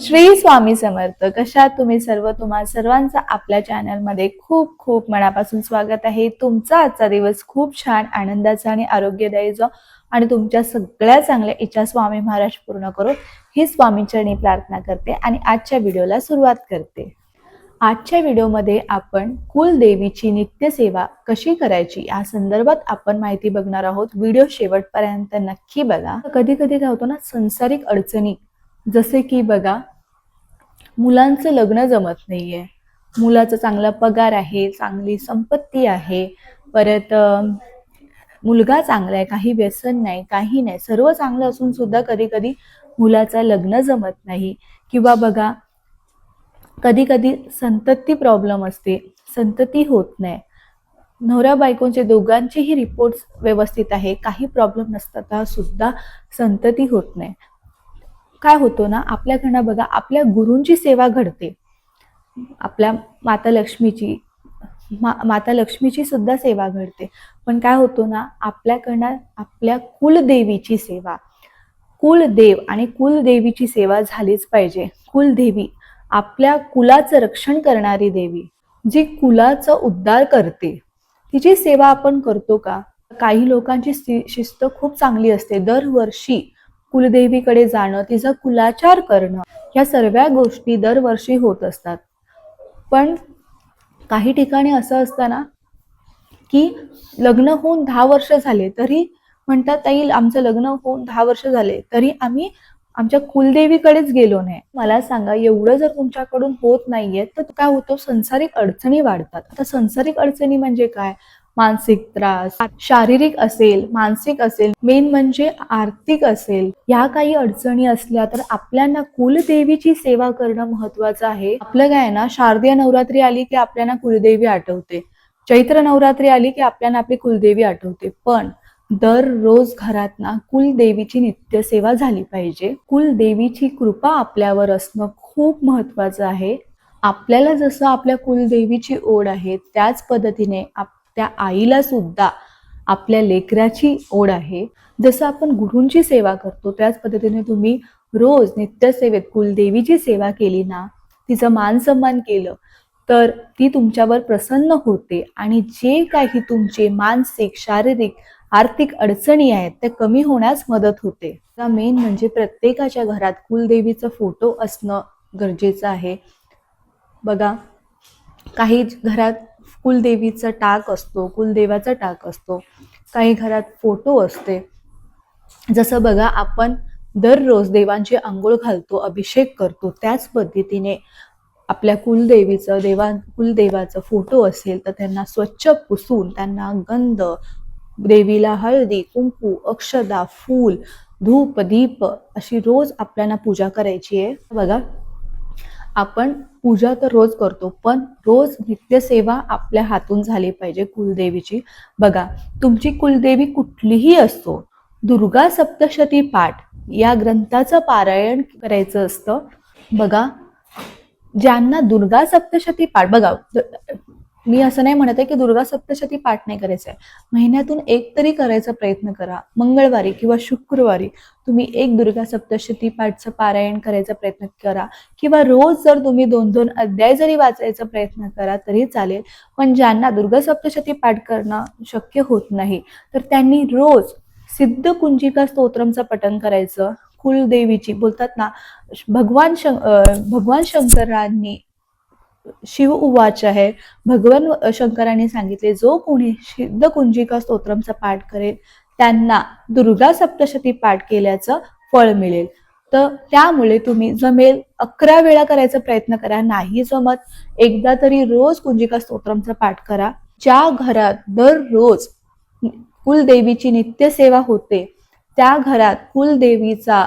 श्री स्वामी समर्थ कशात तुम्ही सर्व? तुम्हा सर्वांचं आपल्या चॅनलमध्ये खूप खूप मनापासून स्वागत आहे. तुमचा आजचा दिवस खूप छान आनंदाचा आणि आरोग्यदायी जो आणि तुमच्या सगळ्या चांगल्या इच्छा स्वामी महाराज पूर्ण करून ही स्वामींचरणी प्रार्थना करते आणि आजच्या व्हिडिओला सुरुवात करते. आजच्या व्हिडिओमध्ये आपण कुलदेवीची नित्यसेवा कशी करायची या संदर्भात आपण माहिती बघणार आहोत. व्हिडिओ शेवटपर्यंत नक्की बघा. कधी कधी काय होतो ना संसारिक अडचणी जसे की बघा मुलांचं लग्न जमत नाही आहे मुलाचा चांगला पगार आहे चांगली संपत्ती आहे परत मुलगा चांगला आहे काही व्यसन नाही काही नाही सर्व चांगलं असून सुद्धा कधी कधी मुलाचं लग्न जमत नाही. किंवा बघा कधी कधी संतती प्रॉब्लेम असते संतती होत नाही. नवऱ्या बायकोंचे दोघांचेही रिपोर्ट्स व्यवस्थित आहे काही प्रॉब्लेम नसताना सुद्धा संतती होत नाही. काय होतो ना आपल्याकडनं बघा आपल्या गुरूंची सेवा घडते. आपल्या माता लक्ष्मीची मा माता लक्ष्मीची सुद्धा सेवा घडते. पण काय होतो ना आपल्याकडनं आपल्या कुलदेवीची सेवा. कुलदेव आणि कुलदेवीची सेवा झालीच पाहिजे. कुलदेवी आपल्या कुलाचं रक्षण करणारी देवी जी कुलाचा उद्धार करते. तिची सेवा आपण करतो का? काही लोकांची शिस्त खूप चांगली असते. दरवर्षी कुलदेवीकडे जाणं तिचा कुलाचार करणं ह्या सर्व गोष्टी दरवर्षी होत असतात. पण काही ठिकाणी असं असतं ना की लग्न होऊन दहा वर्ष झाले तरी म्हणतात ताई आमचं लग्न होऊन दहा वर्ष झाले तरी आम्ही आमच्या कुलदेवीकडेच गेलो नाही. मला सांगा एवढं जर तुमच्याकडून होत नाहीये तर काय होतो? संसारिक अडचणी वाढतात. आता संसारिक अडचणी म्हणजे काय? मानसिक त्रास शारीरिक असेल मानसिक असेल मेन म्हणजे आर्थिक असेल या काही अडचणी असल्या तर आपल्याला कुलदेवीची सेवा करणं महत्वाचं आहे. आपलं काय ना शारदीय नवरात्री आली की आपल्याला कुलदेवी आठवते. चैत्र नवरात्री आली की आपल्याला आपली कुलदेवी आठवते. पण दररोज घरात ना कुलदेवीची नित्यसेवा झाली पाहिजे. कुलदेवीची कृपा आपल्यावर असणं खूप महत्वाचं आहे. आपल्याला जसं आपल्या कुलदेवीची ओढ आहे त्याच पद्धतीने आप- त्या आईला सुद्धा आपल्या लेकराची ओढ आहे. जसं आपण गुरूंची सेवा करतो त्याच पद्धतीने तुम्ही रोज नित्यसेवेत कुलदेवीची सेवा केली ना तिचं मान सन्मान केलं तर ती तुमच्यावर प्रसन्न होते आणि जे काही तुमचे मानसिक शारीरिक आर्थिक अडचणी आहेत त्या कमी होण्यास मदत होते. मेन म्हणजे प्रत्येकाच्या घरात कुलदेवीचा फोटो असणं गरजेचं आहे. बघा काही घरात कुलदेवीचा टाक असतो कुलदेवाचा टाक असतो. काही घरात फोटो असते. जसं बघा आपण दररोज देवांची आंघोळ घालतो अभिषेक करतो त्याच पद्धतीने आपल्या कुलदेवीचं देवा कुलदेवाचं फोटो असेल तर त्यांना स्वच्छ पुसून त्यांना गंध देवीला हळदी कुंकू अक्षदा फूल धूप दीप अशी रोज आपल्याला पूजा करायची आहे. बघा आपण पूजा तर रोज करतो पण रोज नित्यसेवा आपल्या हातून झाली पाहिजे कुलदेवीची. बघा तुमची कुलदेवी कुठलीही असतो दुर्गा सप्तशती पाठ या ग्रंथाचं पारायण करायचं असतं. बघा ज्यांना दुर्गा सप्तशती पाठ बघा मी असं नाही म्हणत आहे की दुर्गा सप्तशती पाठ नाही करायचं आहे महिन्यातून एक तरी करायचा प्रयत्न करा. मंगळवारी किंवा शुक्रवारी तुम्ही एक दुर्गा सप्तशती पाठचं पारायण करायचा प्रयत्न करा. किंवा रोज जर तुम्ही दोन दोन अध्याय जरी वाचायचा प्रयत्न करा तरी चालेल. पण ज्यांना दुर्गा सप्तशती पाठ करणं शक्य होत नाही तर त्यांनी रोज सिद्ध कुंजिका स्तोत्रमचं पठण करायचं. कुलदेवीची बोलतात ना भगवान शं भगवान शंकरांनी शिव उवाच आहे. भगवान शंकरांनी सांगितले जो कोणी सिद्ध कुंजिका स्तोत्रमचा पाठ करेल त्यांना दुर्गा सप्तशती पाठ केल्याचं फळ मिळेल. तर त्यामुळे तुम्ही जमेल अकरा वेळा करायचा प्रयत्न करा नाही जमत एकदा तरी रोज कुंजिका स्तोत्रमचा पाठ करा. ज्या घरात दररोज कुलदेवीची नित्यसेवा होते त्या घरात कुलदेवीचा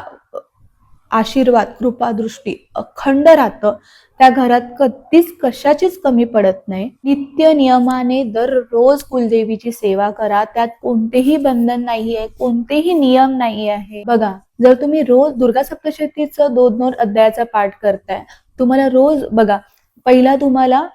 आशीर्वाद कृपादृष्टी अखंड राहतं. त्या घरात कधीच कशाचीच कमी पडत नाही. नित्य नियमाने दररोज कुलदेवीची सेवा करा. त्यात कोणतेही बंधन नाही आहे कोणतेही नियम नाही आहे बघा जर तुम्ही रोज दुर्गा सप्तशतीचं दोन दोन अध्यायाचा पाठ करताय तुम्हाला रोज बघा पहिला तुम्हाला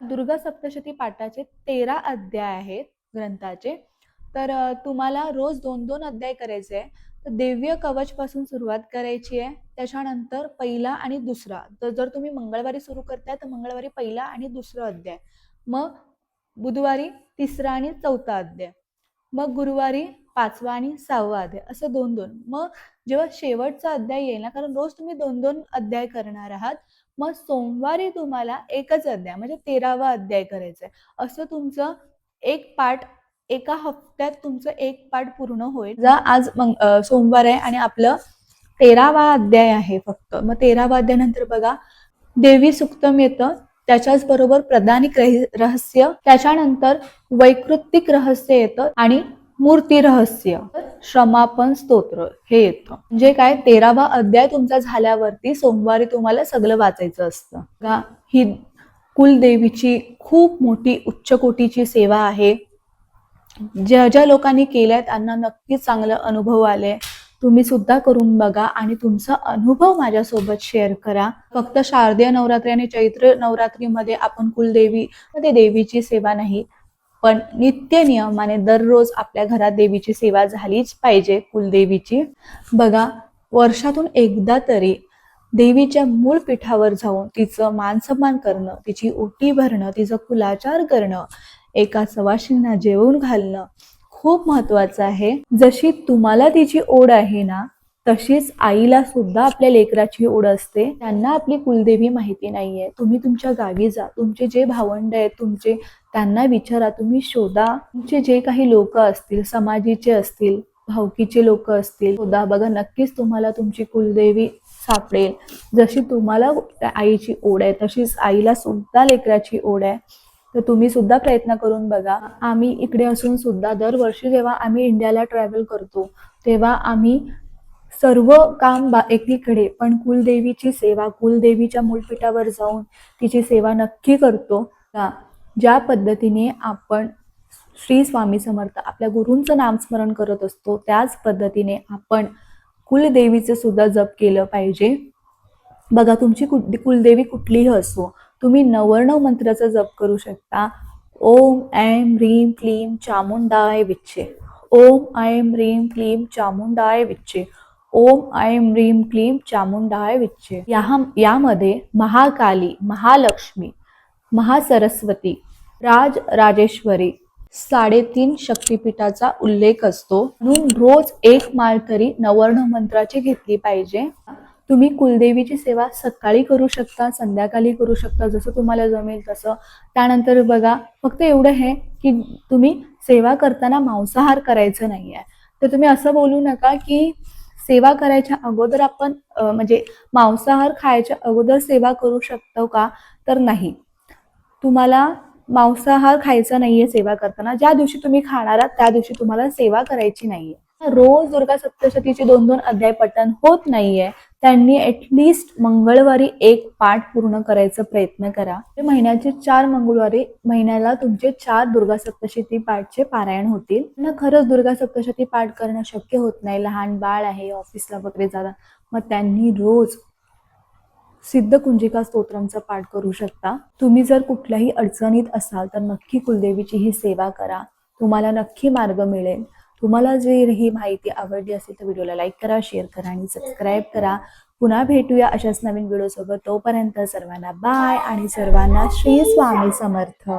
दुर्गा सप्तशती पाठाचे तेरा अध्याय आहेत ग्रंथाचे. तर तुम्हाला रोज दोन दोन अध्याय करायचे आहे. तर दिव्य कवच पासून सुरुवात करायची आहे. त्याच्यानंतर पहिला आणि दुसरा. तर जर तुम्ही मंगळवारी सुरू करताय तर मंगळवारी पहिला आणि दुसरा अध्याय. मग बुधवारी तिसरा आणि चौथा अध्याय. मग गुरुवारी पाचवा आणि सहावा अध्याय. असं दोन दोन. मग जेव्हा शेवटचा अध्याय येईल ना कारण रोज तुम्ही दोन दोन अध्याय करणार आहात मग सोमवारी तुम्हाला एकच अध्याय म्हणजे तेरावा अध्याय करायचा आहे. असं तुमचं एक पाठ एका हप्त्यात तुमचं एक पाठ पूर्ण होईल. आज मग सोमवार आहे आणि आपलं तेरावा अध्याय आहे फक्त. मग तेरावा अध्यायानंतर बघा देवी सुक्तम येतं त्याच्याच बरोबर प्रदानिक रहस्य त्याच्यानंतर वैकृतिक रहस्य येतं आणि मूर्ती रहस्य श्रमापन स्तोत्र हे येतं. म्हणजे काय? तेरावा अध्याय तुमचा झाल्यावरती सोमवारी तुम्हाला सगळं वाचायचं असतं. ही कुलदेवीची खूप मोठी उच्च कोटीची सेवा आहे. ज्या ज्या लोकांनी केल्या त्यांना नक्कीच चांगला अनुभव आले तुम्ही सुद्धा करून बघा आणि तुमचा अनुभव माझ्यासोबत शेअर करा. फक्त शारदीय नवरात्री आणि चैत्र नवरात्रीमध्ये आपण कुलदेवी मध्ये देवीची सेवा नाही पण नित्य नियमाने दररोज आपल्या घरात देवीची सेवा झालीच पाहिजे कुलदेवीची. बघा वर्षातून एकदा तरी देवीच्या मूळ पीठावर जाऊन तिचं मानसन्मान करणं तिची ओटी भरणं तिचं कुलाचार करणं एका सवाशींना जेवून घालणं खूप महत्वाचं आहे. जशी तुम्हाला तिची ओढ आहे ना तशीच आईला सुद्धा आपल्या लेकराची ओढ असते. त्यांना आपली कुलदेवी माहिती नाहीये. तुम्ही तुमच्या गावी जा. तुमचे जे भावंड आहेत तुमचे त्यांना विचारा. तुम्ही शोधा. तुमचे जे काही लोक असतील समाजीचे असतील भावकीचे लोक असतील शोधा. बघा नक्कीच तुम्हाला तुमची कुलदेवी सापडेल. जशी तुम्हाला आईची ओढ आहे तशीच आईला सुद्धा लेकराची ओढ आहे. तर तुम्ही सुद्धा प्रयत्न करून बघा. आम्ही इकडे असून सुद्धा दरवर्षी जेव्हा आम्ही इंडियाला ट्रॅव्हल करतो तेव्हा आम्ही सर्व काम बा एकीकडे. पण कुलदेवीची सेवा कुलदेवीच्या मूलपीठावर जाऊन तिची सेवा नक्की करतो. का ज्या पद्धतीने आपण श्री स्वामी समर्थ आपल्या गुरूंचं नामस्मरण करत असतो त्याच पद्धतीने आपण कुलदेवीचं सुद्धा जप केलं पाहिजे. बघा तुमची कुठ कुलदेवी कुठलीही असो तुम्ही नवर्ण मंत्राचा जप करू शकता. ओम ऐम ह्रीम क्लीम चामुंडाय विच्छे. ओम ऐम ह्रीम क्लीम चामुंडाय विच्छे. ओम ऐम ह्रीम क्लीम चामुंडाय विच्छे. या यामध्ये महाकाली महालक्ष्मी महासरस्वती राज राजेश्वरी साडेतीन शक्तिपीठाचा उल्लेख असतो. म्हणून रोज एक माळ तरी नवर्ण मंत्राची घेतली पाहिजे. तुम्ही कुलदेवीची सेवा सकाळी करू शकता संध्याकाळी करू शकता जसं तुम्हाला जमेल तसं. त्यानंतर बघा फक्त एवढं आहे की तुम्ही सेवा करताना मांसाहार करायचं नाही आहे. तर तुम्ही असं बोलू नका की सेवा करायच्या अगोदर आपण म्हणजे मांसाहार खायच्या अगोदर सेवा करू शकतो का? तर नाही. तुम्हाला मांसाहार खायचा नाहीये सेवा करताना. ज्या दिवशी तुम्ही खाणार आहात त्या दिवशी तुम्हाला सेवा करायची नाहीये. रोज दुर्गा सप्तशतीचे दोन दोन अध्याय पठण होत नाहीये. त्यांनी ऍटलिस्ट मंगळवारी एक पाठ पूर्ण करायचा प्रयत्न करा. म्हणजे महिन्याचे चार मंगळवारी महिन्याला तुमचे चार दुर्गा सप्तशती पाठचे पारायण होतील. ना खरंच दुर्गा सप्तशती पाठ करणं शक्य होत नाही. लहान बाळ आहे ऑफिसला वगैरे जातात मग त्यांनी रोज सिद्ध कुंजिका स्तोत्रांचा पाठ करू शकता. तुम्ही जर कुठल्याही अडचणीत असाल तर नक्की कुलदेवीची ही सेवा करा. तुम्हाला नक्की मार्ग मिळेल. तुम्हाला जर ही माहिती आवडली असेल तर व्हिडिओला लाईक करा शेअर करा आणि सबस्क्राईब करा. पुन्हा भेटूया अशाच नवीन व्हिडिओ सोबत तोपर्यंत सर्वांना बाय आणि सर्वांना श्री स्वामी समर्थ.